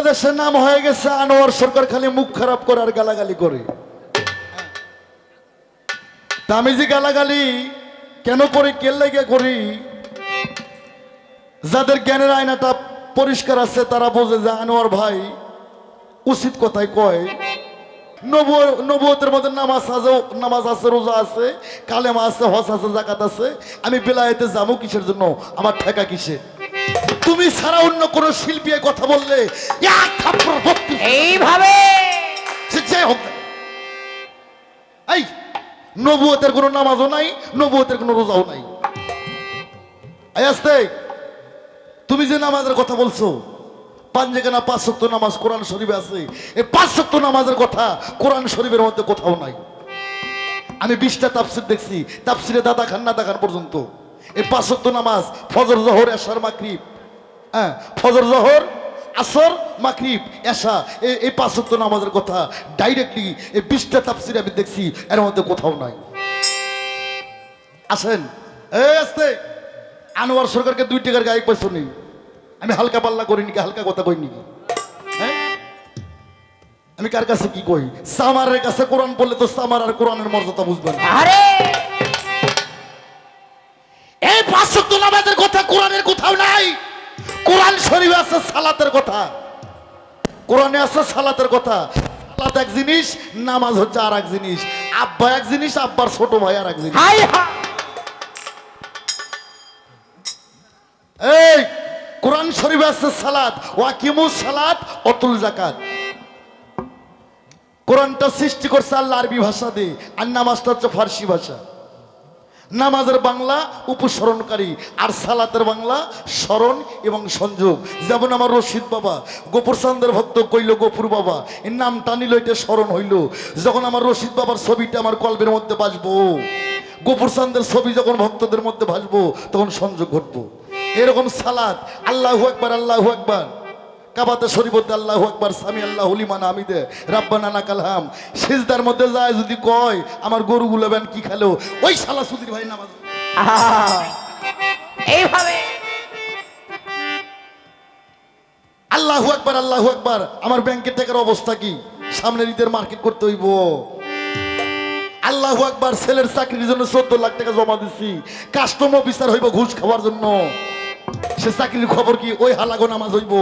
বাংলাদেশের নাম হয়ে গেছে আনোয়ার সরকার খালি মুখ খারাপ করে আর গালাগালি করে। আমি যে গালাগালি কেন করি, কে লেগে করি? যাদের জ্ঞানের আয়নাটা পরিষ্কার আছে, তারা বোঝে যে আনোয়ার ভাই উচিত কথাই কয়। নবু- নবুয়তের মধ্যে নামাজ আছে নামাজ আছে, রোজা আছে, কালেমা আছে হস আছে জাকাত আছে। আমি বেলায়েতে যাব কিসের জন্য? আমার ঠেকা কিসে তুমি ছাড়া অন্য কোন শিল্পী কথা বললে এক থাপ্পড় বত্রিশ এইভাবে। সে যাই হোক এই নবুয়তের কোনো নামাজও নাই নবুয়তের কোনো রোজাও নাই। আস্তে তুমি যে নামাজের কথা বলছো পাঞ্জেখানা পাঁচ শক্ত নামাজ কোরআন শরীফে আছে এই পাঁচ শক্ত নামাজের কথা কোরআন শরীফের মধ্যে কোথাও নাই। আমি বিশটা তাফসির দেখছি তাফসিরে দাদা খান না দেখান পর্যন্ত। এই পাঁচ শক্ত নামাজ, ফজর, জহর মাকরিব হ্যাঁ ফজর, জহর, আসর মাকরিব এই- এই পাঁচ নামাজের কথা ডাইরেক্টলি এই বিশটা তাফসিরে আমি দেখছি, এর মধ্যে কোথাও নাই। আসেন। আসতে। আনোয়ার সরকারকে দুই টাকার গায়ক পয়সা নেই। আমি হালকা পাল্লা করিনি কি, হালকা কথা কইনি কি? হ্যাঁ? আমি কার কাছে কি কই? সামারের কাছে কোরআন পড়লে তো সামার আর কোরআনের মর্যাদা বুঝবেন। আরে! কোরআনের কোথাও নাই। কোরআন শরীফে আছে সালাতের কথা। কোরআনে আছে সালাতের কথা। সালাত এক জিনিস নামাজ হচ্ছে আর এক জিনিস। আব্বা এক জিনিস আব্বার ছোট ভাই আর এক জিনিস এই কোরআন শরীফে আছে সালাত। ওয়াকিমুস সালাত অতুল জাকাত কোরআনটা সৃষ্টি করছে আল্লাহ আরবি ভাষা দিয়ে। আর নামাজটা হচ্ছে ফার্সি ভাষা। নামাজের বাংলা উপস্মরণকারী আর সালাতের বাংলা স্মরণ এবং সংযোগ। যেমন আমার রশিদ বাবা, গোপুর চান্দের ভক্ত কইল, গোপুর বাবা, এর নাম টানিল, এটা স্মরণ হইল। যখন আমার রশিদ বাবার ছবিটা আমার কল্পের মধ্যে বাসবো গোপুর চান্দের ছবি যখন ভক্তদের মধ্যে ভাসবো, তখন সংযোগ ঘটবো। এরকম সালাত, আল্লাহু একবার আল্লাহু একবার কাবাতে শরীফতে আল্লাহু একবার সামি আল্লাহ লিমান আমিদে রাব্বানা নাকালহাম সিজদার মধ্যে যায় যদি কয় আমার গরুগুলো বেন কি খেলো? ওই শালা সুধীর ভাই নামাজ এইভাবে। আল্লাহু একবার আল্লাহু একবার আমার ব্যাংকের টাকার অবস্থা কি? সামনের ঈদের মার্কেট করতে হইব। আল্লাহু একবার ছেলের চাকরির জন্য চোদ্দ লাখ টাকা জমা দিছি। কাস্টম অফিসার হইব ঘুষ খাওয়ার জন্য। সে চাকরির খবর কি? ওই হালাগো নামাজ হইব।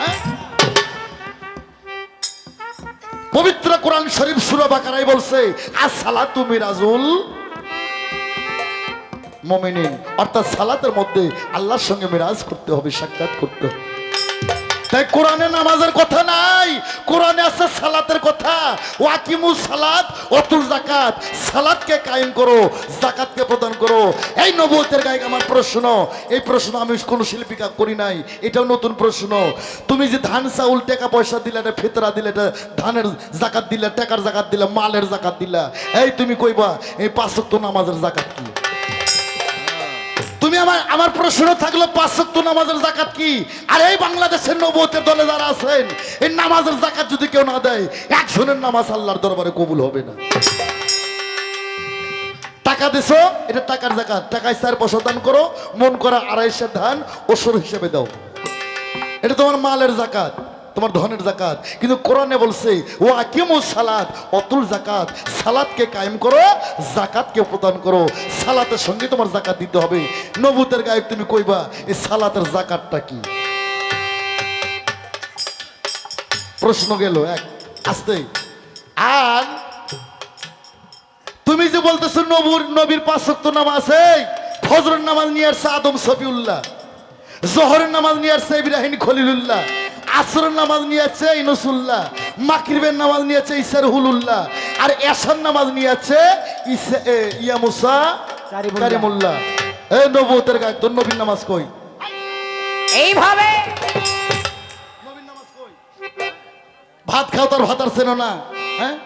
হ্যাঁ? পবিত্র কোরআন শরীফ সুরা বাকারাই বলছে আসালা তুমি রাজুল মমিনিন। অর্থাৎ সালাতের মধ্যে আল্লাহর সঙ্গে মিরাজ করতে হবে, সাক্ষাৎ করতে হবে। তাই কোরআনে নামাজের কথা নাই, কোরআনে আছে সালাতের ওয়াকিমু সালাত, অতুল জাকাত সালাতকে কায়েম করো জাকাতকে প্রদান করো। এই নবুয়তের গায়ক আমার প্রশ্ন, এই প্রশ্ন আমি কোনো শিল্পীকা করি নাই, এটাও নতুন প্রশ্ন। তুমি যে ধান, চাউল, টাকা পয়সা দিলে এটা ফেতরা দিলে, এটা ধানের জাকাত দিলে, টাকার জাকাত দিলে, মালের জাকাত দিলা, এই তুমি কইবা, এই পাঁচ ওয়াক্ত নামাজের জাকাত কি? আমার প্রশ্ন থাকল পাঁচশো নামাজের জাকাত কি? আর এই বাংলাদেশের নবতের দলে যারা আছেন, এই নামাজের জাকাত যদি কেউ না দেয়, একজনের নামাজ আল্লাহর দরবারে কবুল হবে না। টাকা দিছো, এটা টাকার জাকাত টাকায় চার পয়সা দান করো, মন করা আড়াইশো ধান ওসর হিসেবে দাও। এটা তোমার মালের জাকাত তোমার ধনের জাকাত। কিন্তু কোরআনে বলছে ও আকিমু সালাত অতুল জাকাত। সালাতকে কায়েম করো, জাকাতকে প্রদান করো। সালাতের সঙ্গে তোমার জাকাত দিতে হবে। নবুতের গায়ে তুমি কইবা এই সালাতের জাকাতটা কি? প্রশ্ন গেল এক, আসতে। আর তুমি যে বলতেছো নবুর, নবীর পাঁচ সত্য নামাজ, এই ফজরের নামাজ নিয়ে আসছে আদম সফিউল্লাহ। জহরের নামাজ নিয়ে আসছে ইব্রাহিম খলিলুল্লাহ। আসরের নামাজ নিয়ে আসছে ইনসুল্লাহ মাকরিবের নামাজ নিয়ে আসছে ইসার হুলুল্লাহ আর এশার নামাজ নিয়েছে ইসা এ, ইয়া মুসা কারিমুল্লাহ। এই নবুতের গায়ে তোর নবীর নামাজ কই? এইভাবে ভাত খাও তার ভাত আর চেনো না হ্যাঁ?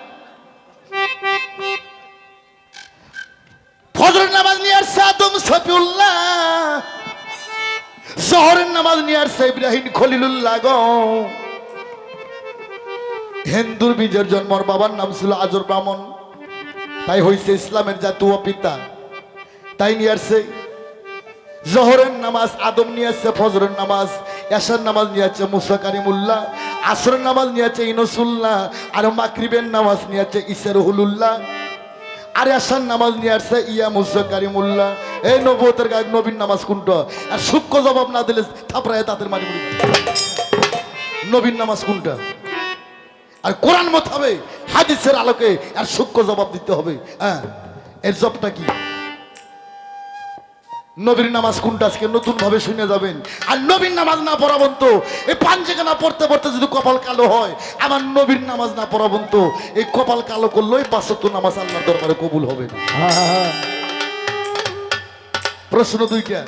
ফজরের নামাজ নিয়ে আসছে আদম সফিউল্লাহ। শহরের নামাজ নিয়ে আসছে ইব্রাহিম হিন্দুর বীজের জন্মর বাবার নাম ছিল আজর ব্রাহ্মণ। তাই হইছে ইসলামের জাতীয় পিতা। তাই নিয়ে আসছে জহরের নামাজ, আদম নিয়ে আসছে ফজরের নামাজ, এশার নামাজ নিয়ে আসছে মুসা কারিমুল্লাহ, আসরের নামাজ নিয়ে আসছে ইনসুল্লাহ, আর মাকরিবের নামাজ নিয়ে আসছে ইসের হুলুল্লাহ আর আসান নামাজ নিয়ে আসছে, ইয়া মুসাকারি মোল্লা এই নবতের গায়ে নবীন নামাজ কোনটা? আর সূক্ষ্ম জবাব না দিলে থাপড়ায় তাদের মারি নবীন নামাজ কোনটা? আর কোরআন মত হবে, হাদিসের আলোকে আর সূক্ষ্ম জবাব দিতে হবে। হ্যাঁ এর জবটা কি? নবীর নামাজ কোনটা আজকে নতুন ভাবে শুনে যাবেন? আর নবীর নামাজ না পড়াবন্ত এই পাঞ্জেখানা পড়তে পড়তে যদি কপাল কালো হয়, আমার নবীর নামাজ না পড়াবন্ত এই কপাল কালো করলেই পাঁচত্ব নামাজ আল্লাহর দরবারে কবুল হবে। না প্রশ্ন দুইটা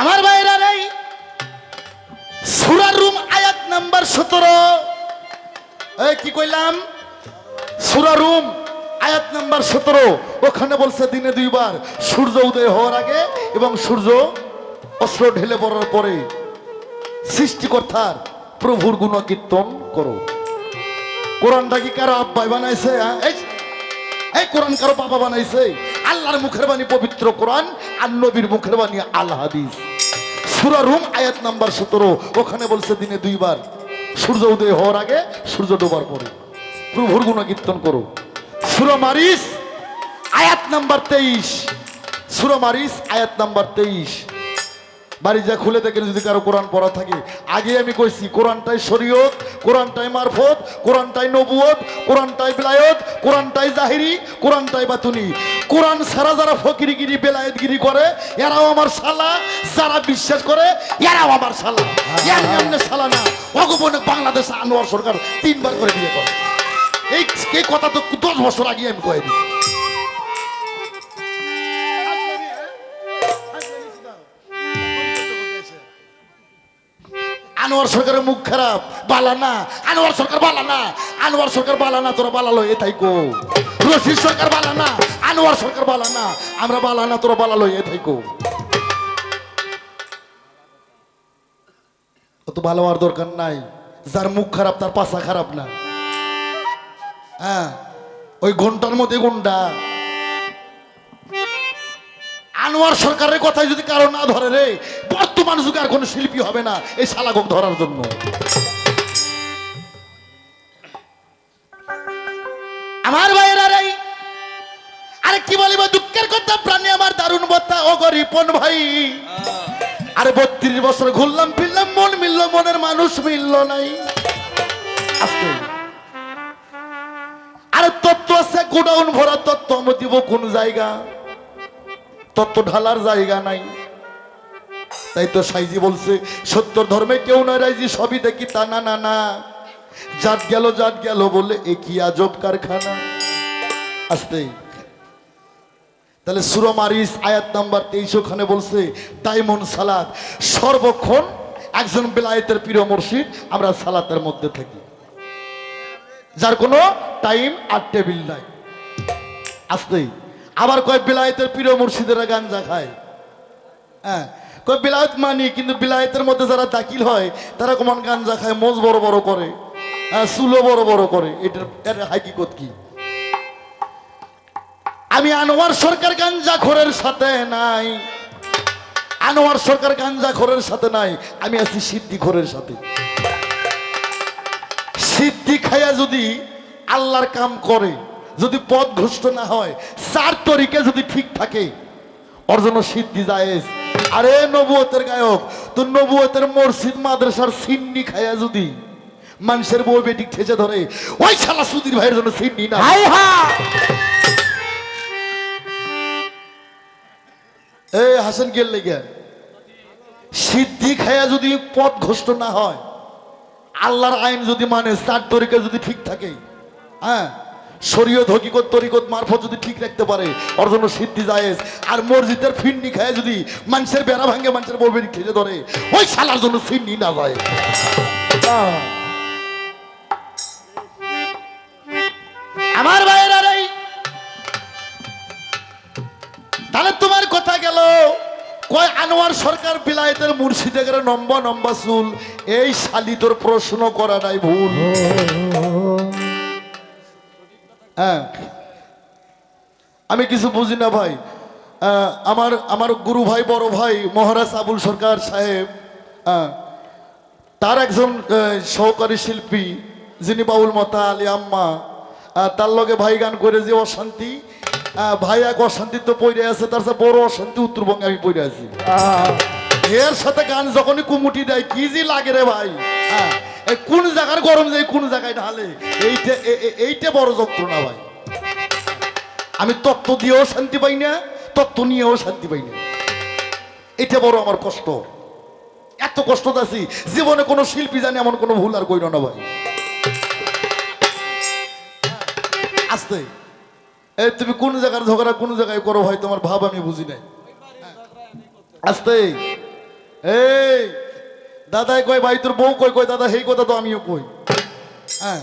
আমার ভাইরা নেই সুরার রুম আয়াত নাম্বার সতেরো। কি কইলাম? সুরা রুম আয়াত নাম্বার সতেরো, ওখানে বলছে দিনে দুইবার, সূর্য উদয় হওয়ার আগে এবং সূর্য অস্ত্র ঢেলে পড়ার পরে। সৃষ্টিকর্তার প্রভুর গুণ কীর্তন করো। কোরআনটা কি কারও আব্বাই বানাইছে হ্যাঁ? এই কোরআন কারও বাবা বানাইছে। আল্লাহর মুখের বাণী পবিত্র কোরআন আর নবীর মুখের বাণী আল হাদিস। সুরা রুম, আয়াত নাম্বার সতেরো, ওখানে বলছে দিনে দুইবার, সূর্য উদয় হওয়ার আগে সূর্য ডোবার পরে। প্রভুর গুণ কীর্তন করো। সুরা মারিস আয়াত নাম্বার তেইশ। সুরা মারিস আয়াত নাম্বার তেইশ। বাড়ি যা খুলে দেখেন যদি কারও কোরআন পড়া থাকে। আগে আমি কইছি কোরআনটাই শরীয়ত কোরআনটাই মারফত কোরআনটাই নবুয়ত কোরআনটাই বিলায়ত কোরআনটাই জাহিরি কোরআনটাই বাতুনি। কোরআন সারা যারা ফকিরিগিরি বেলায়েতগিরি করে এরাও আমার শালা। যারা বিশ্বাস করে এরাও আমার শালা। এর এমনি শালা না। অগোপনে বাংলাদেশ আনোয়ার সরকার তিনবার করে বিয়ে করে। এই এই কথা তো দশ বছর আগে আমি কয়ে দিচ্ছি আনোয়ার সরকারের মুখ খারাপ, বালা না। আনোয়ার সরকার বালা না। আনোয়ার সরকার বালা না, তোরা বালালো এ তাই কো রশিদ সরকার বালা না। আনোয়ার সরকার বালা না। আমরা বালা না, তোরা বালালো এ তাই কো অত ভালো হওয়ার দরকার নাই। যার মুখ খারাপ, তার পাশা খারাপ না। হ্যাঁ ওই ঘণ্টার মধ্যে গুন্ডা আনোয়ার সরকারের কথাই যদি কারও না ধরে রে, বর্তমান যুগে আর কোনো শিল্পী হবে না এই শালাগক ধরার জন্য। আমার ভাইয়েরা রে, আরে কি বলিব, দুঃখের কথা, প্রাণী আমার দারুণ বত্তা। ও গরিপন ভাই, আরে বত্রিশ বছর ঘুরলাম, ফিরলাম, মন মিলল, মনের মানুষ মিলল নাই। আস্তে। আরে তত্ত্ব আছে, গোডাউন ভরা তত্ত্ব, আমি দিব কোন জায়গা? তত্ত্ব ঢালার জায়গা নাই। তাই তো সাইজি বলছে সত্তর ধর্মে কেউ নয় রাইজি, সবই দেখি তা না না না। জাত গেল জাত গেল বলে এ কি আজব কারখানা? আসতেই তাহলে সুরমারিস, আয়াত নাম্বার তেইশ ওখানে বলছে ডায়মন্ড সালাদ সর্বক্ষণ একজন বেলায়েতের প্রিয় মুর্শিদ, আমরা সালাতের মধ্যে থাকি। যার কোনো টাইম আর টেবিল নাই। আসতেই আবার কয় বিলায়েতের প্রিয় মুর্শিদেরা গাঞ্জা খায়। হ্যাঁ কয় বিলায়ত মানি, কিন্তু বিলায়েতের মধ্যে যারা দাখিল হয়, তারা কমান গাঞ্জা খায়? মোজ বড় বড় করে। হ্যাঁ চুলো বড় বড় করে। এটার, এর হাকিকত কি? আমি আনোয়ার সরকার গাঞ্জা খোরের সাথে নাই। আনোয়ার সরকার গাঞ্জা খোরের সাথে নাই। আমি আছি সিদ্ধি খোরের সাথে। সিদ্ধি খাইয়া যদি আল্লাহর কাম করে যদি পথ ঘুষ্ট না হয় চার তরিকে যদি ঠিক থাকে ওর জন্য সিদ্ধি জায়েজ। আরে নবুয়তের গায়ক তো নবুয়তের মসজিদ মাদ্রাসার সিন্নি খাইয়া যদি মানুষের বউ বেটি ঠেচে ধরে ওই শালা সুধীর ভাইয়ের জন্য সিন্নি না। এই হাসান গেল লেগে। সিদ্ধি খাইয়া যদি পথ ঘষ্ট না হয় আল্লাহর আইন যদি মানে চার তরিকা যদি ঠিক থাকে হ্যাঁ? শরীয়ত, হকিকত, তরিকত মারফত যদি ঠিক রাখতে পারে, ওর জন্য সিদ্ধি জায়েজ। আর মসজিদের ফিন্নি খায় যদি মানুষের বেড়া ভাঙে, মানুষের বউ বেটি খেতে ধরে, ওই শালার জন্য ফিন্নি না যায়। আমার ভাইয়েরা রে, তাহলে তোমার কথা গেল। কয় আনোয়ার সরকার বিলায়েতের মুর্শিদে গেলে নম্বা নম্বা চুল? এই শালি তোর প্রশ্ন করা নাই ভুল। হ্যাঁ। আমি কিছু বুঝি না ভাই। আমার আমার গুরু ভাই, বড় ভাই, মহারাজ আবুল সরকার সাহেব তার একজন সহকারী শিল্পী, যিনি বাউল মতা আলী আম্মা তার লগে ভাই গান করে যে অশান্তি ভাই এক অশান্তি তো পড়ে আছে তার সাথে বড় অশান্তি উত্তরবঙ্গে আমি পড়ে আছি। এর সাথে গান যখনই কুমুটি দেয় কি যে লাগে রে ভাই? এই কোন জায়গার গরম যায় কোন জায়গায় ঢালে এইটা এইটা বড় যন্ত্রণা ভাই। আমি তত্ত্ব দিয়েও শান্তি পাই না তত্ত্ব নিয়েও শান্তি পাই না। এটা বড় আমার কষ্ট। এত কষ্ট আছি জীবনে কোনো শিল্পী জানি এমন কোনো ভুল আর কইল না ভাই। আস্তে। এই তুমি কোন জায়গার ঝগড়া, কোন জায়গায় করো ভাই? তোমার ভাব আমি বুঝি নাই। আস্তে। এই, দাদাই কয়, ভাই, তোর বউ কই কয়, দাদা, সেই কথা তো আমিও কই। হ্যাঁ।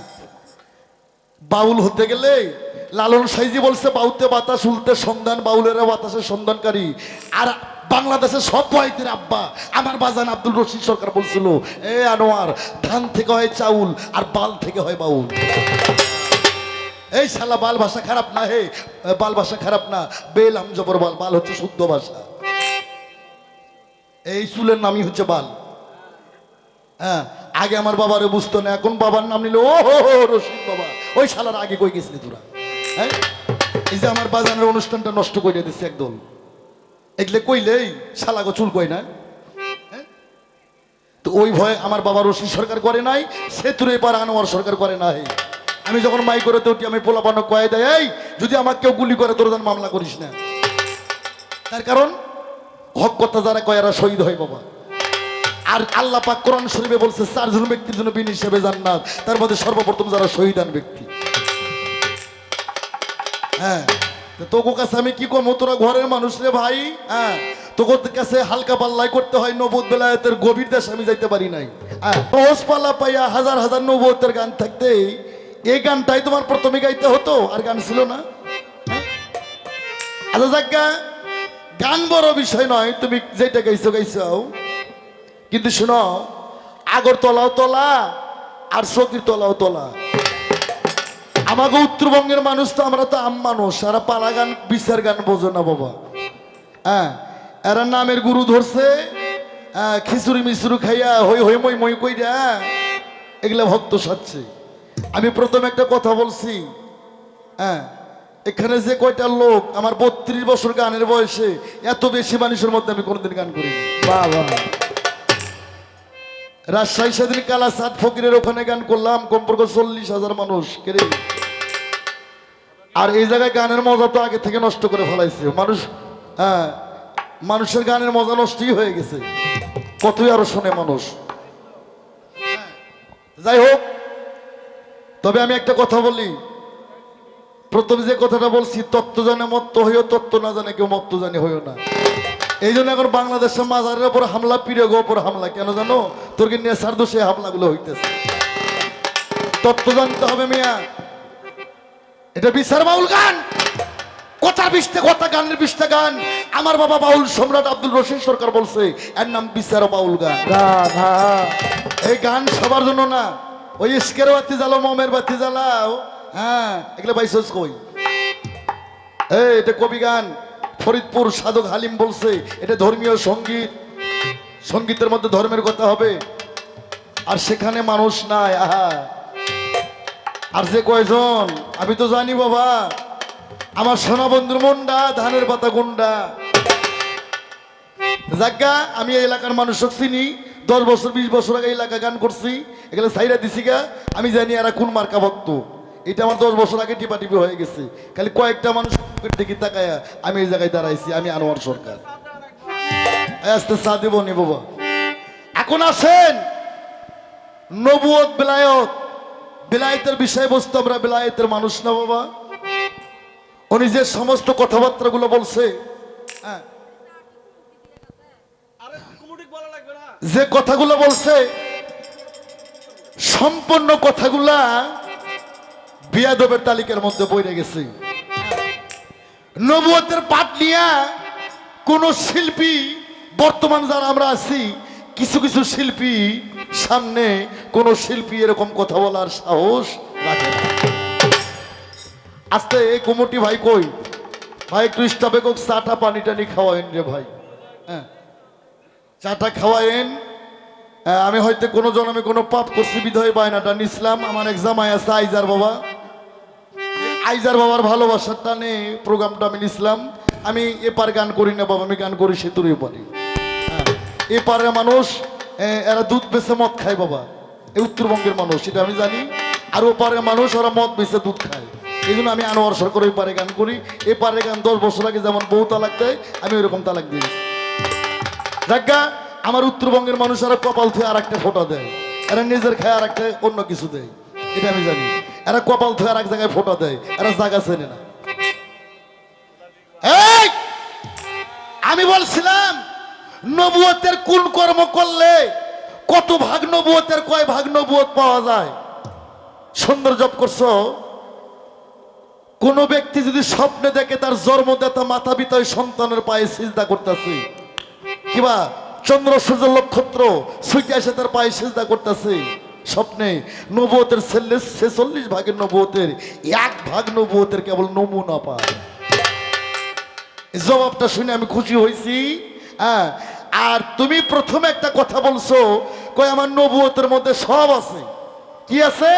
বাউল হতে গেলে লালন সাইজি বলছে, বাউতে বাতাস উল্টে সন্ধান, বাউলেরা বাতাসের সন্ধানকারী। আর বাংলাদেশের সব ভাইদের আব্বা, আমার বাজান আব্দুল রশিদ সরকার বলছিল, এ আনোয়ার, ধান থেকে হয় চাউল আর বাল থেকে হয় বাউল। এই শালা বাল ভাষা খারাপ না হে? বাল ভাষা খারাপ না। বেল আম জবর বাল বাল হচ্ছে শুদ্ধ ভাষা। এই চুলের নামই হচ্ছে বাল। হ্যাঁ আগে আমার বাবারে বুঝতো না, এখন বাবার নাম নিল ও হো রশিদ বাবা। ওই শালার আগে কই গেছিলি তোরা? হ্যাঁ? এই যে আমার বাজানের অনুষ্ঠানটা নষ্ট করে দিচ্ছে একদল। এগুলো কইলেই শালাগো চুল কই না? হ্যাঁ? তো ওই ভয়ে আমার বাবা রশিদ সরকার করে নাই, সেতুরে এবার আনোয়ার সরকার করে নাই আমি যখন মাই করে তো আমি পোলাপানো কয়ে দেয়, এই, যদি আমাকে কেউ গুলি করে, তোর মামলা করিস না। তার কারণ, হক কথা যারা কয়, এরা শহীদ হয়, বাবা। আর আল্লাহ পাক কোরআন শরীফে বলছে চারজন ব্যক্তির জন্য বিন হিসেবে জান্নাত। তার মধ্যে সর্বপ্রথম যারা শহীদান ব্যক্তি। হ্যাঁ তোকে কাছে আমি কি করব? তোরা ঘরের মানুষ রে ভাই হ্যাঁ? তোকে কাছে হালকা পাল্লাই করতে হয় নবদ বেলায়েতের গভীর দেশ আমি যাইতে পারি নাই। হ্যাঁ পাইয়া হাজার হাজার নবতের গান থাকতে এই গানটাই তোমার প্রথমে গাইতে হতো আর গান ছিল না। হ্যাঁ? আচ্ছা যাজ্ঞা গান বড় বিষয় নয় তুমি যেটা গাইছো গাইছো কিন্তু শোনো আগর তলাও তলা আর চকির তলাও তলা। আমাকে উত্তরবঙ্গের মানুষ তো আমরা তো আম মানুষ সারা পাড়া গান বিচার গান বোঝো না বাবা। হ্যাঁ? এরা নামের গুরু ধরছে হ্যাঁ, খিচুড়ি মিচুরি খাইয়া হই হই মই মই কইরা এগুলা ভক্ত সাচ্ছে আমি প্রথম একটা কথা বলছি। হ্যাঁ এখানে যে কয়টা লোক আমার বত্রিশ বছর গানের বয়সে এত বেশি মানুষের মধ্যে আমি কোনোদিন গান করি বাহ রাজশাহী সেদিন কালা সাত ফকিরের ওখানে গান করলাম কমপক্ষে চল্লিশ হাজার মানুষ কেরে আর এই জায়গায় গানের মজা তো আগে থেকে নষ্ট করে ফেলাইছে। মানুষ হ্যাঁ মানুষের গানের মজা নষ্টই হয়ে গেছে। কতই আরও শোনে মানুষ। যাই হোক তবে আমি একটা কথা বলি। প্রথম যে কথাটা বলছি তত্ত্ব জানে মত্ত হইও তত্ত্ব না জানে কেউ মত্ত জানে হইও না। এই জন্য এখন বাংলাদেশের মাজারের উপর হামলা পিড়েগো উপর হামলা কেন জানো? তোর কি নেশার দোষে হামলাগুলো হইতেছে? তত্ত্ব জানতে হবে মিয়া। এটা বিচার বাউল গান। কথা বিশটা কথা গানের বিশটা গান। আমার বাবা বাউল সম্রাট আব্দুল রশিদ সরকার বলছে এর নাম বিচার বাউল গান। এই গান সবার জন্য না। ওই ইস্কের বাতি জ্বালো মমের বাতি জ্বালাও। হ্যাঁ এগুলো বাইসস কই? এই, এটা কবি গান। ফরিদপুর সাধক হালিম বলছে, এটা ধর্মীয় সংগীত। সঙ্গীতের মধ্যে ধর্মের কথা হবে। আর সেখানে মানুষ নাই, আহা। আর যে কয়জন? আমি তো জানি বাবা। আমার সোনা বন্ধুর মুন্ডা, ধানের পাতা গুন্ডা। জাগা আমি এই এলাকার মানুষক চিনি। দশ বছর, বিশ বছর আগে এলাকা গান করছি এগুলো সাইরা দিছি গা, আমি জানি এরা কোন মার্কা ভক্ত। এটা আমার দশ বছর আগে টিপা টিপি হয়ে গেছে। খালি কয়েকটা মানুষ দেখি তাকায়া আমি এই জায়গায় দাঁড়াইছি, আমি আনোয়ার সরকার। আস্তে চা দেবো নি বাবা। এখন আসেন। নবুয়ত, বেলায়ত। বেলায়েতের বিষয়বস্তু আমরা বেলায়েতের মানুষ না বাবা। উনি যে সমস্ত কথাবার্তাগুলো বলছে হ্যাঁ যে কথাগুলো বলছে, সম্পূর্ণ কথাগুলা বিয়াদবের তালিকার মধ্যে বইরে গেছে। নবুয়তের পাঠ নিয়ে কোন শিল্পী, বর্তমান যারা আমরা আছি, কিছু কিছু শিল্পী সামনে কোন শিল্পী এরকম কথা বলার সাহস রাখে আস্তে, এই কুমুটি ভাই কই? ভাই, একটু স্টাফে কোক চাটা পানি টানি খাওয়াইন রে ভাই। হ্যাঁ। চাটা খাওয়াইন হ্যাঁ, আমি হয়তো কোনো জন্মে কোনো পাপ করছি বিধয় বায়নাটা নিছিলাম আমার এক্সাম আছে আইজার বাবা। আইজার বাবার ভালোবাসার টানে প্রোগ্রামটা আমি নিছিলাম। আমি এপার গান করি না বাবা আমি গান করি সেতুর এপারে। এপারে মানুষ এরা দুধ বেছে মদ খায় বাবা। এই উত্তরবঙ্গের মানুষ সেটা আমি জানি। আর ওপারে মানুষ ওরা মদ বেছে দুধ খায়। এই জন্য আমি আনোয়ার সরকার ওই পারে গান করি। এপারে গান দশ বছর আগে যেমন বউ তালাক দেয় আমি ওইরকম তালাক দিই দেখা আমার উত্তরবঙ্গের মানুষ এরা কপাল থুয়ে আর একটা ফোটা দেয়। এরা নিজের খায় আর একটা অন্য কিছু দেয়। এটা আমি জানি। এরা কপাল থুয়ে আর এক জায়গায় ফোটা দেয়। এরা জায়গা চেনে না! আমি বলছিলাম, নবুয়তের কোন কর্ম করলে কত ভাগ নবুয়তের, কয় ভাগ নবুয়ত পাওয়া যায়? সুন্দর জব করছ? কোন ব্যক্তি যদি স্বপ্নে দেখে তার জন্মদাতা মাতা পিতা ওই সন্তানের পায়ে সিজদা করতেছে কিবা চন্দ্র, সূর্য, নক্ষত্র সুইকে এসে তার পায়ে সিজদা করতেছে। স্বপ্নে নবুয়তের ছেলে, ছেচল্লিশ ভাগের নবুয়তের, এক ভাগ নবুয়তের কেবল নমুনা পায়। জবাবটা শুনে আমি খুশি হয়েছি। হ্যাঁ আর তুমি প্রথমে একটা কথা বলছো কই আমার নবুয়তের মধ্যে সব আছে। কি আছে?